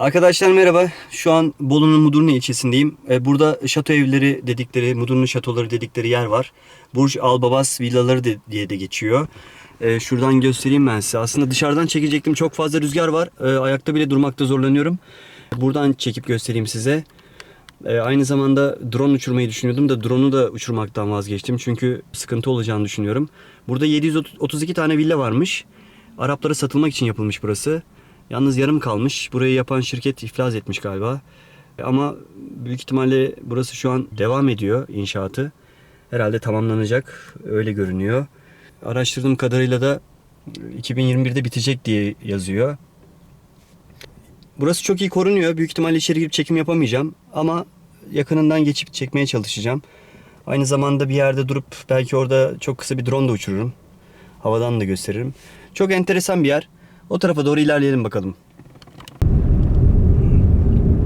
Arkadaşlar merhaba. Şu an Bolu'nun Mudurnu ilçesindeyim. Ee, Burada şato evleri dedikleri, Mudurnu şatoları dedikleri yer var. Burj Albabas villaları de- diye de geçiyor. Ee, Şuradan göstereyim ben size. Aslında dışarıdan çekecektim. Çok fazla rüzgar var. Ee, Ayakta bile durmakta zorlanıyorum. Buradan çekip göstereyim size. Aynı zamanda drone uçurmayı düşünüyordum da drone'u da uçurmaktan vazgeçtim. Çünkü sıkıntı olacağını düşünüyorum. Burada 732 tane villa varmış. Araplara satılmak için yapılmış burası. Yalnız yarım kalmış. Burayı yapan şirket iflas etmiş galiba. Ama büyük ihtimalle burası şu an devam ediyor inşaatı. Herhalde tamamlanacak. Öyle görünüyor. Araştırdığım kadarıyla da 2021'de bitecek diye yazıyor. Burası çok iyi korunuyor. Büyük ihtimalle içeri girip çekim yapamayacağım. Ama yakınından geçip çekmeye çalışacağım. Aynı zamanda bir yerde durup belki orada çok kısa bir drone da uçururum. Havadan da gösteririm. Çok enteresan bir yer. O tarafa doğru ilerleyelim bakalım.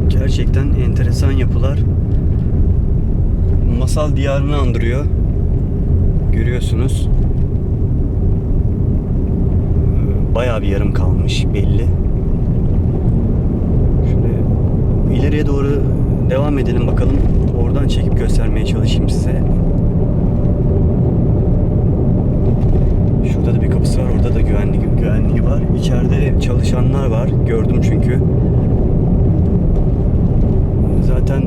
Gerçekten enteresan yapılar. Masal diyarını andırıyor. Görüyorsunuz. Bayağı bir yarım kalmış belli. Şöyle ileriye doğru devam edelim bakalım. Oradan çekip göstermeye çalışayım size. Şurada da bir kapısı var. Orada da güvenlik güvenliği var. İçeride çalışanlar var. Gördüm çünkü. Zaten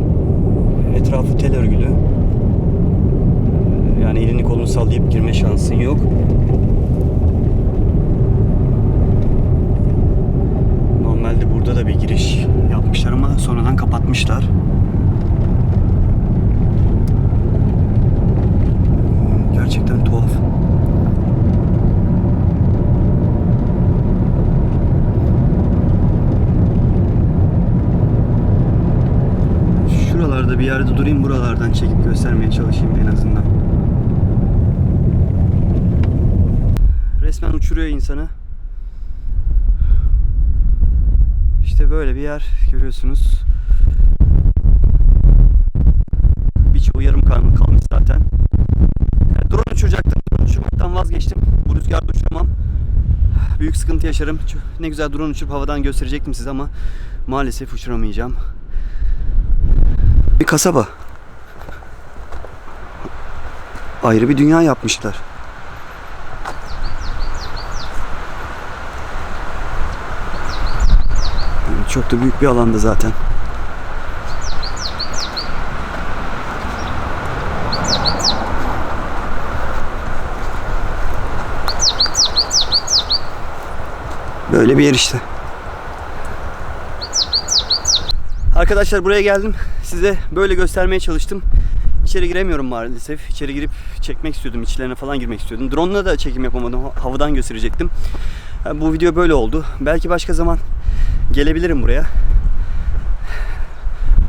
etrafı tel örgülü. Yani elini kolunu sallayıp girme şansın yok. Normalde burada da bir giriş yapmışlar ama sonradan kapatmışlar. Gerçekten tuhaf. Şuralarda bir yerde durayım buralardan çekip göstermeye çalışayım en azından. Resmen uçuruyor insanı. İşte böyle bir yer görüyorsunuz. Birçoğu yarım kal- kalmış zaten. Yani drone uçuracaktım. Drone uçurmaktan vazgeçtim. Bu rüzgarda uçuramam. Büyük sıkıntı yaşarım. Ne güzel drone uçurup havadan gösterecektim size ama maalesef uçuramayacağım. Bir kasaba. Ayrı bir dünya yapmışlar. Yani çok da büyük bir alanda zaten. Böyle bir yer işte. Arkadaşlar buraya geldim. Size böyle göstermeye çalıştım. İçeri giremiyorum maalesef. İçeri girip çekmek istiyordum. İçlerine falan girmek istiyordum. Drone'la da çekim yapamadım. Havadan gösterecektim. Bu video böyle oldu. Belki başka zaman gelebilirim buraya.